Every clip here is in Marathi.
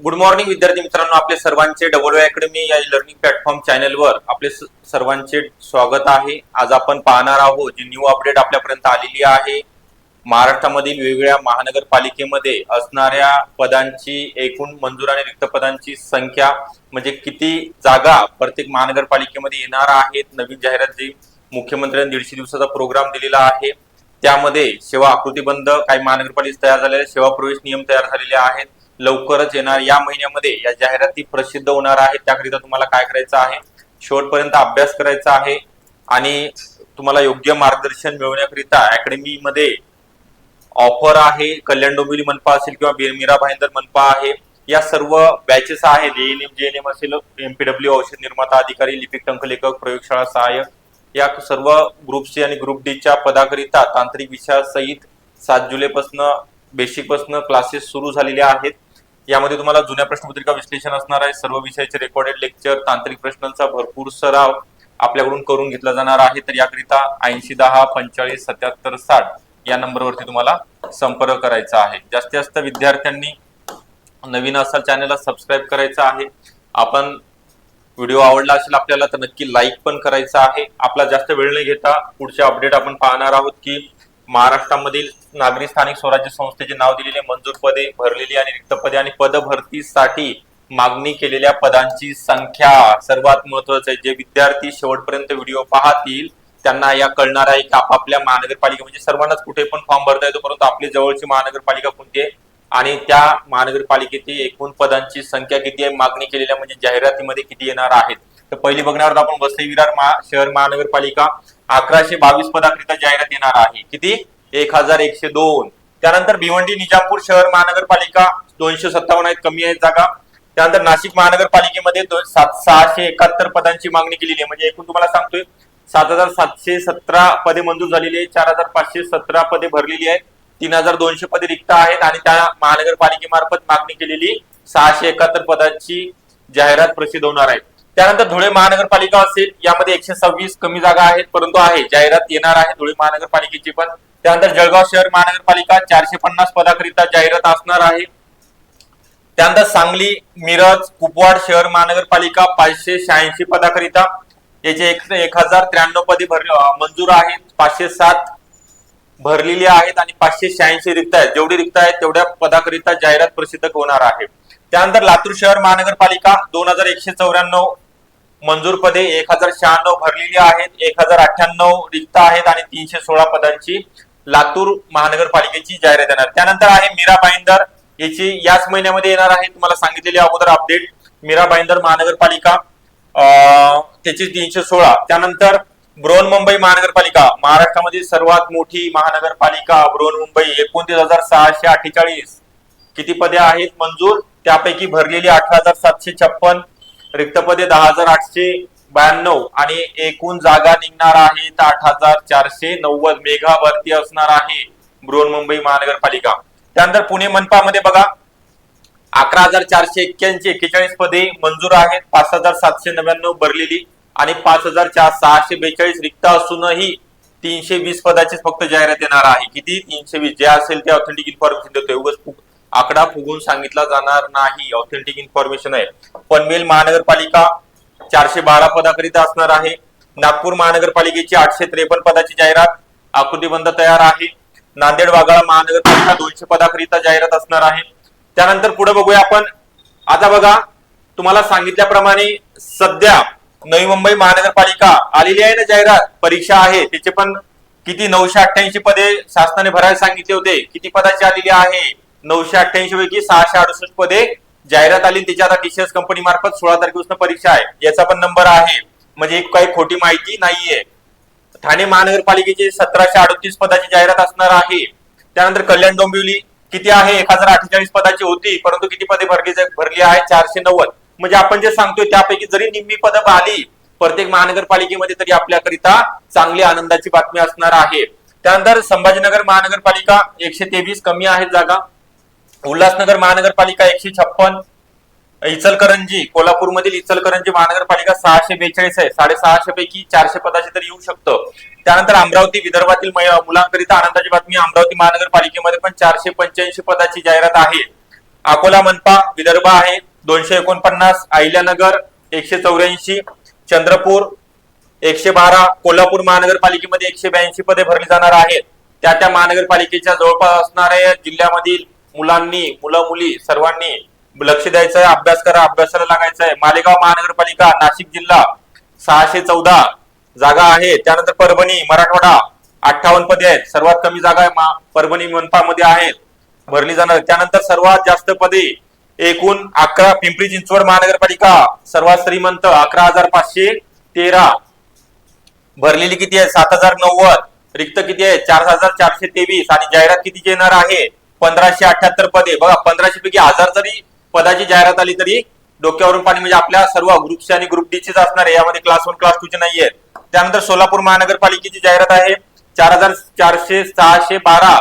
गुड मॉर्निंग विद्यार्थी मित्रांनो. आपले सर्वांचे डबल अकॅडमी या लर्निंग प्लॅटफॉर्म चॅनलवर आपले सर्वांचे स्वागत आहे. आज आपण पाहणार आहोत जी न्यू अपडेट आपल्यापर्यंत आलेली आहे. महाराष्ट्रामधील वेगवेगळ्या महानगरपालिकेमध्ये असणाऱ्या पदांची एकूण मंजूर आणि रिक्त पदांची संख्या म्हणजे किती जागा प्रत्येक महानगरपालिकेमध्ये येणार आहेत? नवीन जाहिरात जी मुख्यमंत्र्यांनी दीडशे दिवसाचा प्रोग्राम दिलेला आहे. त्यामध्ये सेवा आकृतीबंध काही महानगरपालिका तयार झालेल्या सेवा प्रवेश नियम तयार झालेले आहेत. लवकरच येणार. या महिन्यामध्ये या जाहिराती प्रसिद्ध होणार आहेत. त्याकरिता तुम्हाला काय करायचं आहे? शेवटपर्यंत अभ्यास करायचा आहे आणि तुम्हाला योग्य मार्गदर्शन मिळवण्याकरिता अकॅडमीमध्ये ऑफर आहे. कल्याण डोंबिवली मनपा असेल किंवा मीरा भाईंदर मनपा आहे. या सर्व बॅचेस आहेत. एएनएम एम असेल एमपीडब्ल्यू औषध निर्माता अधिकारी लिपिक टंकलेखक प्रयोगशाळा सहाय्यक या सर्व ग्रुप सी आणि ग्रुप डी च्या पदाकरिता तांत्रिक विषयासहित सात जुलैपासून बेसिकपासून क्लासेस सुरू झालेले आहेत. यामध्ये तुम्हाला जुन्या प्रश्नपत्रिका विश्लेषण असणार आहे. सर्व विषयाचे रेकॉर्डेड लेक्चर तांत्रिक प्रश्नांचा भरपूर सराव आपल्याकडून करून घेतला जाणार आहे. तर याकरिता ऐंशी दहा पंचेचाळीस सत्याहत्तर साठ या नंबरवरती तुम्हाला संपर्क करायचा आहे. जास्तीत जास्त विद्यार्थ्यांनी नवीन असाल चॅनलला सबस्क्राईब करायचं आहे. आपण व्हिडिओ आवडला असेल आपल्याला तर नक्की लाईक पण करायचा आहे. आपला जास्त वेळ न घेता पुढचे अपडेट आपण पाहणार आहोत की महाराष्ट्रामधील नागरी स्थानिक स्वराज्य संस्थेचे नाव दिलेले मंजूर पदे भरलेली आणि रिक्त पदे आणि पद भरतीसाठी मागणी केलेल्या पदांची संख्या सर्वात महत्वाचं आहे. जे विद्यार्थी शेवटपर्यंत व्हिडिओ पाहतील त्यांना या कळणार आहे की आपापल्या महानगरपालिका म्हणजे सर्वांनाच कुठे पण फॉर्म भरता येतो परंतु आपली जवळची महानगरपालिका कोणती आहे? आणि त्या महानगरपालिकेची एकूण पदांची संख्या किती आहे? मागणी केलेल्या म्हणजे जाहिरातीमध्ये किती येणार आहेत? तर पहिली बघणार आपण वसई विरार महा- शहर महानगरपालिका अकराशे बावीस पदाकरिता जाहिरात येणार आहे. किती? एक हजार एकशे दोन. त्यानंतर भिवंडी निजामपूर शहर महानगरपालिका दोनशे सत्तावन्न आहेत कमी आहेत जागा. त्यानंतर नाशिक महानगरपालिकेमध्ये सात सहाशे एकाहत्तर पदांची मागणी केलेली आहे. म्हणजे एकूण तुम्हाला सांगतोय सात हजार सातशे सतरा पदे मंजूर झालेली आहेत चार हजार पाचशे सतरा पदे भरलेली आहेत तीन हजार दोनशे पदे रिक्त आहेत आणि त्या महानगरपालिकेमार्फत मागणी केलेली सहाशे एकाहत्तर पदांची जाहिरात प्रसिद्ध होणार आहे. त्यानंतर धुळे महानगरपालिका असेल यामध्ये एकशे सव्वीस कमी जागा आहेत परंतु आहे जाहिरात येणार आहे धुळे महानगरपालिकेची पण. त्यानंतर जळगाव शहर महानगरपालिका चारशे पन्नास पदाकरिता जाहिरात असणार आहे. त्यानंतर सांगली मिरज कुपवाड शहर महानगरपालिका पाचशे शहाऐंशी पदाकरिता. याचे एक एक हजार त्र्याण्णव पदे भर मंजूर आहेत पाचशे सात भरलेली आहेत आणि पाचशे शहाऐंशी रिक्त आहेत. जेवढी रिक्त आहेत तेवढ्या पदाकरिता जाहिरात प्रसिद्ध होणार आहे. त्यानंतर लातूर शहर महानगरपालिका दोन हजार एकशे चौऱ्याण्णव मंजूर पदे एक हजार शहाण्णव भरलेली आहेत एक हजार अठ्ठ्याण्णव रिक्त आहेत आणि तीनशे सोळा पदांची लातूर महानगरपालिकेची जाहिरात येणार. त्यानंतर आहे मीरा भाईंदर याची याच महिन्यामध्ये येणार आहे. तुम्हाला सांगितलेली अगोदर अपडेट मीरा भाईंदर महानगरपालिका. अं, त्याची तीनशे सोळा. त्यानंतर बृहन मुंबई महानगरपालिका. महाराष्ट्रामधील सर्वात मोठी महानगरपालिका बृहन मुंबई. एकोणतीस हजार सहाशे अठ्ठेचाळीस. किती पदे आहेत? मंजूर त्यापैकी भरलेली अठरा हजार सातशे छप्पन. रिक्त पदे दहा हजार आठशे ब्याण्णव आणि एकूण जागा निघणार आहेत आठ हजार चारशे नव्वद मेघा भरती असणार आहे बृहन्मुंबई महानगरपालिका. त्यानंतर पुणे मनपामध्ये बघा अकरा हजार चारशे एक्क्याऐंशी एक्केचाळीस पदे मंजूर आहेत. पाच हजार सातशे नव्याण्णव भरलेली आणि पाच हजार चार सहाशे बेचाळीस रिक्त असूनही तीनशे वीस पदाचीच फक्त जाहिरात येणार आहे. किती? तीनशे वीस. जे असेल ते ऑथेंटिक इन्फॉर्मेशन देतोय. उगाच आकडा फुगून सांगितला जाणार नाही. ऑथेंटिक इन्फॉर्मेशन आहे. पनवेल महानगरपालिका चारशे बारा पदाकरिता असणार आहे. नागपूर महानगरपालिकेची आठशे त्रेपन्न पदाची जाहिरात आकृतीबंध तयार आहे. नांदेड वाघाळा महानगरपालिका दोनशे पदाकरिता जाहिरात असणार आहे. त्यानंतर पुढे बघूया आपण. आता बघा तुम्हाला सांगितल्याप्रमाणे सध्या नवी मुंबई महानगरपालिका आलेली आहे ना जाहिरात? परीक्षा आहे. त्याचे पण किती? नऊशे अठ्ठ्याऐंशी पदे शासनाने भरायला सांगितले होते. किती पदाची आलेली आहे? नऊशे अठ्ठ्याऐंशी पैकी सहाशे अडुसष्ट पदे जाहिरात आली त्याची आता टीसीएस कंपनी मार्फत सोळा तारखेपासून परीक्षा आहे. याचा पण नंबर आहे. म्हणजे काही खोटी माहिती नाहीये. ठाणे महानगरपालिकेची सतराशे अडतीस पदाची जाहिरात असणार आहे. त्यानंतर कल्याण डोंबिवली किती आहे? एक हजार अठ्ठेचाळीस पदाची होती परंतु किती पदे भरली भरली आहे? चारशे नव्वद. म्हणजे आपण जे सांगतोय त्यापैकी जरी निम्मी पदं आली प्रत्येक महानगरपालिकेमध्ये तरी आपल्याकरिता चांगली आनंदाची बातमी असणार आहे. त्यानंतर संभाजीनगर महानगरपालिका एकशे तेवीस कमी आहेत जागा. उल्हासनगर महानगरपालिका एकशे छप्पन इचलकरंजी कोल्हापूरमधील इचलकरंजी महानगरपालिका सहाशे बेचाळीस आहे. साडेसहाशे पैकी चारशे पदाची तर येऊ शकतं. त्यानंतर अमरावती विदर्भातील मुलांकरिता आनंदाची बातमी अमरावती महानगरपालिकेमध्ये पण चारशे पंच्याऐंशी पदाची जाहिरात आहे. अकोला मनपा विदर्भ आहे दोनशे एकोणपन्नास अहिल्यानगर एकशे चौऱ्याऐंशी चंद्रपूर एकशे बारा कोल्हापूर महानगरपालिकेमध्ये एकशे ब्याऐंशी पदे भरली जाणार आहेत. त्या त्या महानगरपालिकेच्या जवळपास असणाऱ्या जिल्ह्यामधील मुलांनी मुलं मुली सर्वांनी लक्ष द्यायचं आहे अभ्यास करा अभ्यासाला लागायचं आहे मालेगाव महानगरपालिका नाशिक जिल्हा सहाशे चौदा जागा आहे. त्यानंतर परभणी मराठवाडा अठ्ठावन्न पदे आहेत. सर्वात कमी जागा आहे परभणी मनपामध्ये आहेत भरली जाणार. त्यानंतर सर्वात जास्त पदे एकूण अकरा पिंपरी चिंचवड महानगरपालिका सर्वात श्रीमंत अकरा हजार पाचशे तेरा. भरलेली किती आहे? सात हजार नव्वद. रिक्त किती आहे? चार हजार चारशे तेवीस. आणि जाहिरात कितीची येणार आहे? पंधराशे अठ्याहत्तर पदे. बघा पंधराशे पैकी हजार जरी पदाची जाहिरात आली तरी डोक्यावरून पाणी म्हणजे आपल्या सर्व ग्रुप आणि ग्रुप डी चीच असणार आहे. यामध्ये क्लास वन क्लास टू चे नाहीये. त्यानंतर सोलापूर महानगरपालिकेची जाहिरात आहे. चार हजार चारशे सहाशे बारा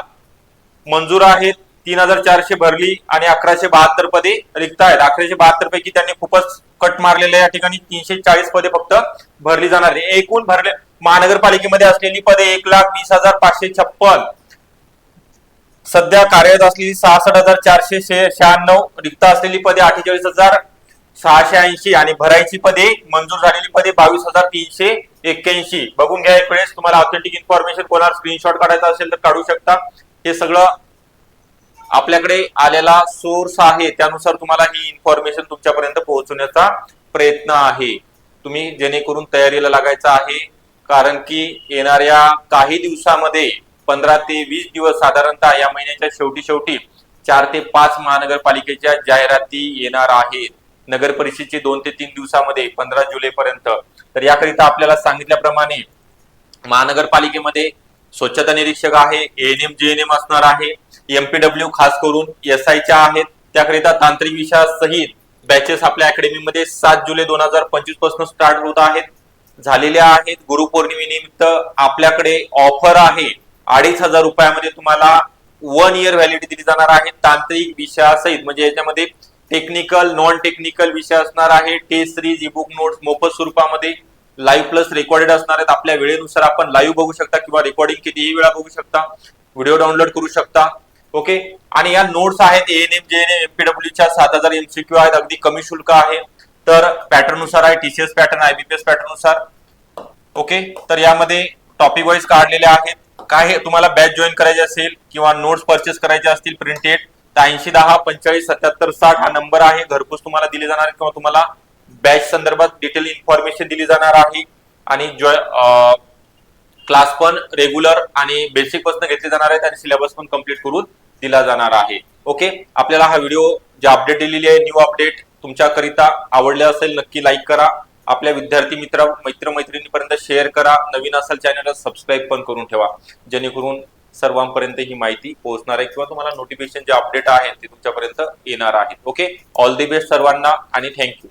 मंजूर आहेत. तीन हजार चारशे भरली आणि अकराशे बहात्तर पदे रिक्त आहेत अकराशे बहात्तर पैकी त्यांनी खूपच कट मारलेले या ठिकाणी. तीनशे चाळीस पदे फक्त भरली जाणार आहे. एकूण भरले महानगरपालिकेमध्ये असलेली पदे एक लाख वीस हजार पाचशे छप्पन. सध्या कार्यरत असलेली सहासष्ट हजार चारशे शहाण्णव रिक्त असलेली पदे अठ्ठेचाळीस हजार सहाशे ऐंशी आणि भरायची पदे मंजूर झालेली पदे बावीस हजार तीनशे एक्क्याऐंशी. बघून घ्या एक वेळेस तुम्हाला ऑथेंटिक इन्फॉर्मेशन कोणाला स्क्रीनशॉट काढायचा असेल तर काढू शकता. हे सगळं आपल्याकडे आलेला सोर्स आहे त्यानुसार तुम्हाला ही इन्फॉर्मेशन तुमच्यापर्यंत पोहोचवण्याचा प्रयत्न आहे. तुम्ही जेणेकरून तयारीला लागायचं आहे कारण की येणाऱ्या काही दिवसामध्ये पंधरा ते वीस दिवस साधारणतः या महिन्याच्या शेवटी शेवटी चार ते पाच महानगरपालिकेच्या जाहिराती येणार आहेत. नगर परिषदेचे दोन ते तीन दिवसामध्ये पंधरा जुलै पर्यंत तर याकरिता आपल्याला सांगितल्याप्रमाणे महानगरपालिकेमध्ये स्वच्छता निरीक्षक आहे एएनएम जेएनएम असणार आहे एमपीडब्ल्यू खास करून एस च्या आहेत. त्याकरिता तांत्रिक विषयासहित बॅचेस आपल्या अकॅडमीमध्ये सात जुलै दोन हजार पंचवीसपासून स्टार्ट होत आहेत. झालेल्या आहेत. गुरुपौर्णिमेनिमित्त आपल्याकडे ऑफर आहे. अडीच हजार रुपयामध्ये तुम्हाला वन इयर व्हॅलिडिटी दिली जाणार आहे. तांत्रिक विषयासहित म्हणजे याच्यामध्ये टेक्निकल नॉन टेक्निकल विषय असणार आहे. टेस्ट सिरीज बुक नोट्स मोफत स्वरूपामध्ये लाईव्ह प्लस रेकॉर्डेड असणार आहेत. आपल्या वेळेनुसार आपण लाईव्ह बघू शकता किंवा रेकॉर्डिंग कितीही वेळा बघू शकता. व्हिडिओ डाउनलोड करू शकता. ओके आणि या नोट्स आहेत एएनएम जेएनएम एमपीडब्ल्यू च्या सात हजार एमसीक्यू आहेत. अगदी कमी शुल्क आहे. तर पॅटर्ननुसार आहे टीसीएस पॅटर्न आयबीपीएस पॅटर्ननुसार. ओके तर यामध्ये टॉपिक वाईज काढलेले आहेत. काय हे तुम्हाला बॅच जॉईन करायची असेल किंवा नोट्स परचेस करायचे असतील प्रिंटेड तर ऐंशी दहा पंचेचाळीस सत्याहत्तर साठ हा नंबर आहे. घरपोच तुम्हाला दिले जाणार आहे किंवा तुम्हाला बॅच संदर्भात डिटेल इन्फॉर्मेशन दिली जाणार आहे. आणि जॉय क्लास पण रेग्युलर आणि बेसिकपासून घेतले जाणार आहेत आणि सिलेबस पण कंप्लीट करून दिला जाणार आहे. ओके आपल्याला हा व्हिडिओ जे अपडेट दिलेली आहे न्यू अपडेट तुमच्याकरिता आवडले असेल नक्की लाईक करा. आपल्या विद्यार्थी मित्र मित्र मैत्रिणीपर्यंत शेअर करा. नवीन असेल चॅनलला सबस्क्राईब पण करून ठेवा. जेणेकरून सर्वांपर्यंत ही माहिती पोहोचणार आहे किंवा तुम्हाला नोटिफिकेशन जे अपडेट आहे ते तुमच्यापर्यंत येणार आहेत. ओके ऑल दी बेस्ट सर्वांना आणि थँक्यू